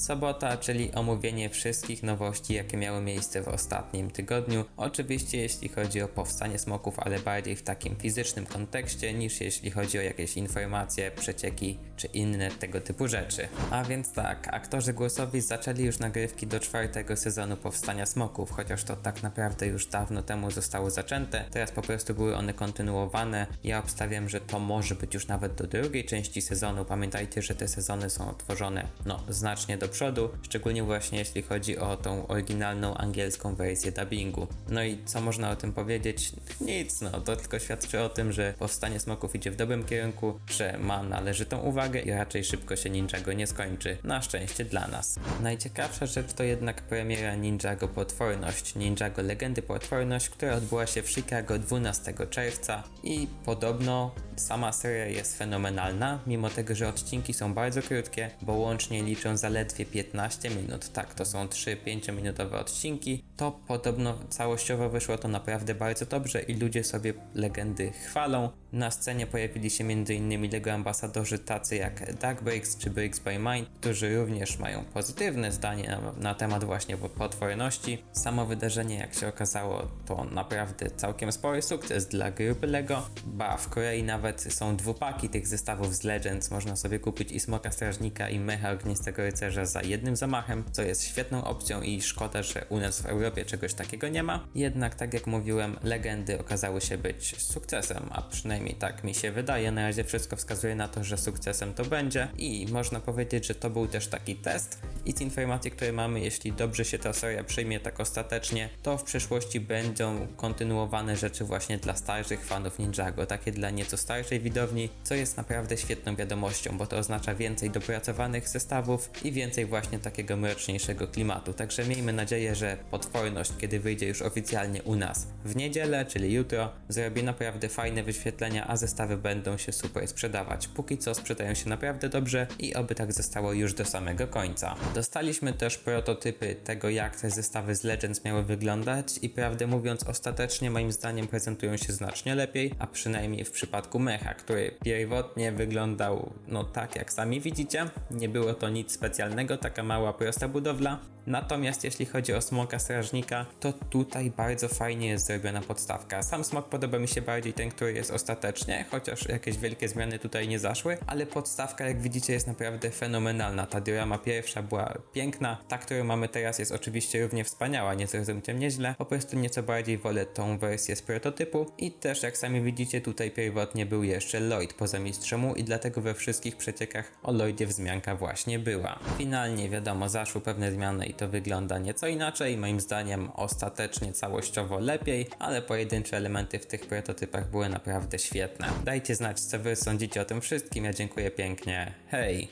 Sobota, czyli omówienie wszystkich nowości, jakie miały miejsce w ostatnim tygodniu. Oczywiście jeśli chodzi o powstanie smoków, ale bardziej w takim fizycznym kontekście niż jeśli chodzi o jakieś informacje, przecieki czy inne tego typu rzeczy. A więc tak, aktorzy głosowi zaczęli już nagrywki do czwartego sezonu powstania smoków, chociaż to tak naprawdę już dawno temu zostało zaczęte. Teraz po prostu były one kontynuowane. Ja obstawiam, że to może być już nawet do drugiej części sezonu. Pamiętajcie, że te sezony są tworzone no znacznie do przodu, szczególnie właśnie jeśli chodzi o tą oryginalną angielską wersję dubbingu. No i co można o tym powiedzieć? Nic, no to tylko świadczy o tym, że powstanie smoków idzie w dobrym kierunku, że ma należytą uwagę i raczej szybko się Ninjago nie skończy. Na szczęście dla nas. Najciekawsza rzecz to jednak premiera Ninjago Potworność, Ninjago Legendy Potworność, która odbyła się w Chicago 12 czerwca i podobno sama seria jest fenomenalna, mimo tego, że odcinki są bardzo krótkie, bo łącznie liczą zaledwie 15 minut. Tak, to są 3 5-minutowe odcinki. To podobno całościowo wyszło to naprawdę bardzo dobrze i ludzie sobie legendy chwalą. Na scenie pojawili się m.in. LEGO ambasadorzy tacy jak Dark Breaks czy Breaks by Mind, którzy również mają pozytywne zdanie na, na temat właśnie potworności. Samo wydarzenie, jak się okazało, to naprawdę całkiem spory sukces dla grupy LEGO. Ba, w Korei nawet są dwupaki tych zestawów z Legends. Można sobie kupić i Smoka Strażnika i Mecha Ognistego Rycerza za jednym zamachem, co jest świetną opcją i szkoda, że u nas w Europie czegoś takiego nie ma. Jednak, tak jak mówiłem, legendy okazały się być sukcesem, a przynajmniej tak mi się wydaje. Na razie wszystko wskazuje na to, że sukcesem to będzie i można powiedzieć, że to był też taki test i z informacji, które mamy, jeśli dobrze się ta seria przyjmie tak ostatecznie, to w przyszłości będą kontynuowane rzeczy właśnie dla starszych fanów Ninjago, takie dla nieco starszej widowni, co jest naprawdę świetną wiadomością, bo to oznacza więcej dopracowanych zestawów i więcej właśnie takiego mroczniejszego klimatu. Także miejmy nadzieję, że potworność, kiedy wyjdzie już oficjalnie u nas w niedzielę, czyli jutro, zrobi naprawdę fajne wyświetlenia, a zestawy będą się super sprzedawać. Póki co sprzedają się naprawdę dobrze i oby tak zostało już do samego końca. Dostaliśmy też prototypy tego, jak te zestawy z Legends miały wyglądać i prawdę mówiąc, ostatecznie moim zdaniem prezentują się znacznie lepiej, a przynajmniej w przypadku mecha, który pierwotnie wyglądał no tak jak sami widzicie. Nie było to nic specjalnego, taka mała prosta budowla. Natomiast jeśli chodzi o smoka strażnika, to tutaj bardzo fajnie jest zrobiona podstawka. Sam smok podoba mi się bardziej ten, który jest ostatecznie, chociaż jakieś wielkie zmiany tutaj nie zaszły, ale podstawka jak widzicie jest naprawdę fenomenalna. Ta diorama pierwsza była piękna, ta, którą mamy teraz jest oczywiście równie wspaniała, nie zrozumcie mnie źle, po prostu nieco bardziej wolę tą wersję z prototypu i też jak sami widzicie tutaj pierwotnie był jeszcze Lloyd poza mistrzemu i dlatego we wszystkich przeciekach o Lloydzie wzmianka właśnie była. Finalnie wiadomo, zaszły pewne zmiany i to wygląda nieco inaczej, moim zdaniem ostatecznie całościowo lepiej, ale pojedyncze elementy w tych prototypach były naprawdę świetne. Dajcie znać co wy sądzicie o tym wszystkim, ja dziękuję pięknie, hej!